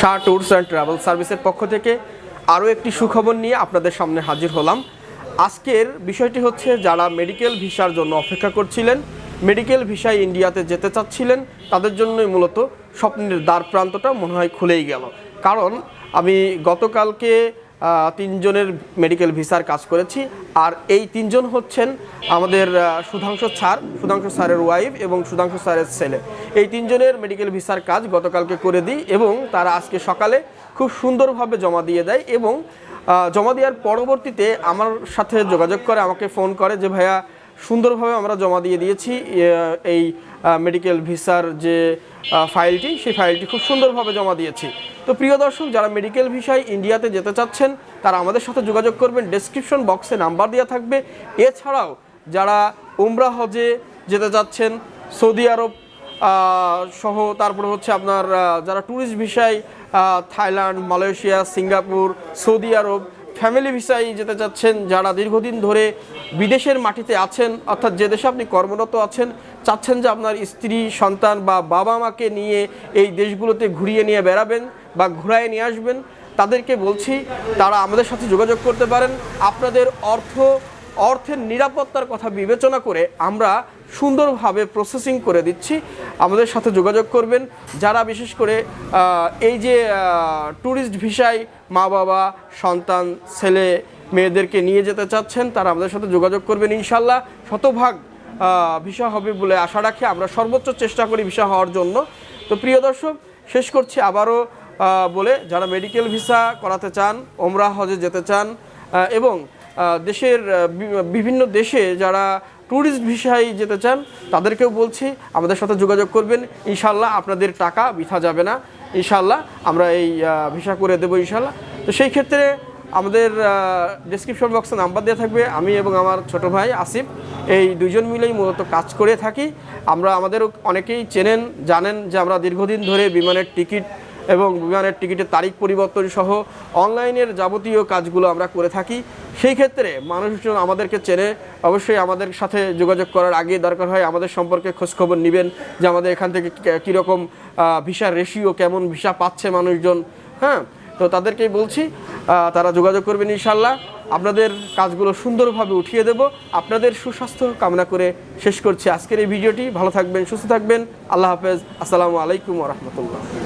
Shah tours and travel সার্ভিসের পক্ষ থেকে আরও একটি সুখবর নিয়ে আপনাদের সামনে হাজির হলাম। আজকের বিষয়টি হচ্ছে যারা মেডিকেল ভিসার জন্য অপেক্ষা করছিলেন, মেডিকেল ভিসায় ইন্ডিয়াতে যেতে চাচ্ছিলেন, তাদের জন্যই মূলত স্বপ্নের দ্বার প্রান্তটা মনে হয় খুলেই গেল। কারণ আমি গতকালকে তিনজনের মেডিকেল ভিসার কাজ করেছি। আর এই তিনজন হচ্ছেন আমাদের সুধাংশ স্যার, সুধাংশ স্যারের ওয়াইফ এবং সুধাংশ স্যারের ছেলে। এই তিনজনের মেডিকেল ভিসার কাজ গতকালকে করে দিই এবং তারা আজকে সকালে খুব সুন্দরভাবে জমা দিয়ে দেয় এবং জমা দেওয়ার পরবর্তীতে আমার সাথে যোগাযোগ করে, আমাকে ফোন করে যে, ভাইয়া সুন্দরভাবে আমরা জমা দিয়ে দিয়েছি এই মেডিকেল ভিসার যে ফাইলটি সেই ফাইলটি খুব সুন্দরভাবে জমা দিয়েছি। তো প্রিয় দর্শক, যারা মেডিকেল ভিসায় ইন্ডিয়াতে যেতে চাচ্ছেন, তারা আমাদের সাথে যোগাযোগ করবেন। ডেসক্রিপশন বক্সে নাম্বার দেওয়া থাকবে। এছাড়াও, যারা উমরা হজে যেতে চাচ্ছেন, সৌদি আরব সহ, তারপরে হচ্ছে আপনার যারা ট্যুরিস্ট ভিসায় থাইল্যান্ড, মালয়েশিয়া, সিঙ্গাপুর, সৌদি আরব ফ্যামিলি ভিসায় যেতে চাচ্ছেন যারা দীর্ঘদিন ধরে বিদেশের মাটিতে আছেন, অর্থাৎ যে দেশে আপনি কর্মরত আছেন, চাচ্ছেন যে আপনার স্ত্রী, সন্তান বা বাবা মাকে নিয়ে এই দেশগুলোতে ঘুরিয়ে নিয়ে বেড়াবেন বা ঘুরায় নিয়ে আসবেন, তাদেরকে বলছি, তারা আমাদের সাথে যোগাযোগ করতে পারেন। আপনাদের অর্থ অর্থের নিরাপত্তার কথা বিবেচনা করে আমরা সুন্দরভাবে প্রসেসিং করে দিচ্ছি। আমাদের সাথে যোগাযোগ করবেন। যারা বিশেষ করে এই যে ট্যুরিস্ট ভিসায় মা বাবা, সন্তান, ছেলে, মেয়েদেরকে নিয়ে যেতে চাচ্ছেন, তারা আমাদের সাথে যোগাযোগ করবেন। ইনশাল্লাহ শতভাগ ভিসা হবে বলে আশা রাখি। আমরা সর্বোচ্চ চেষ্টা করি ভিসা হওয়ার জন্য। তো প্রিয় দর্শক, শেষ করছি আবারও বলে যারা মেডিকেল ভিসা করাতে চান, ওমরা হজে যেতে চান এবং দেশের বিভিন্ন দেশে যারা ট্যুরিস্ট ভিসায় যেতে চান, তাদেরকেও বলছি, আমাদের সাথে যোগাযোগ করবেন। ইনশাল্লাহ আপনাদের টাকা বৃথা যাবে না। ইনশাল্লাহ আমরা এই ভিসা করে দেবো ইনশাল্লাহ। তো সেই ক্ষেত্রে আমাদের ডেসক্রিপশন বক্সে নাম্বার দেওয়া থাকবে। আমি এবং আমার ছোট ভাই আসিফ, এই দুজন মিলেই মূলত কাজ করে থাকি। আমরা আমাদের অনেকেই চেনেন, জানেন যে আমরা দীর্ঘদিন ধরে বিমানের টিকিট এবং বিমানের টিকিটের তারিখ পরিবর্তন সহ অনলাইনের যাবতীয় কাজগুলো আমরা করে থাকি। সেই ক্ষেত্রে মানুষজন আমাদেরকে চেনে। অবশ্যই আমাদের সাথে যোগাযোগ করার আগে দরকার হয় আমাদের সম্পর্কে খোঁজখবর নেবেন যে আমাদের এখান থেকে কীরকম ভিসার রেশিও কেমন, ভিসা পাচ্ছে মানুষজন হ্যাঁ? তো তাদেরকেই বলছি তারা যোগাযোগ করবেন ইনশাল্লাহ আপনাদের কাজগুলো সুন্দরভাবে উঠিয়ে দেব। আপনাদের সুস্বাস্থ্য কামনা করে শেষ করছি আজকের এই ভিডিওটি। ভালো থাকবেন, সুস্থ থাকবেন। আল্লাহ হাফেজ। আসসালামু আলাইকুম রহমতুল্লাহ।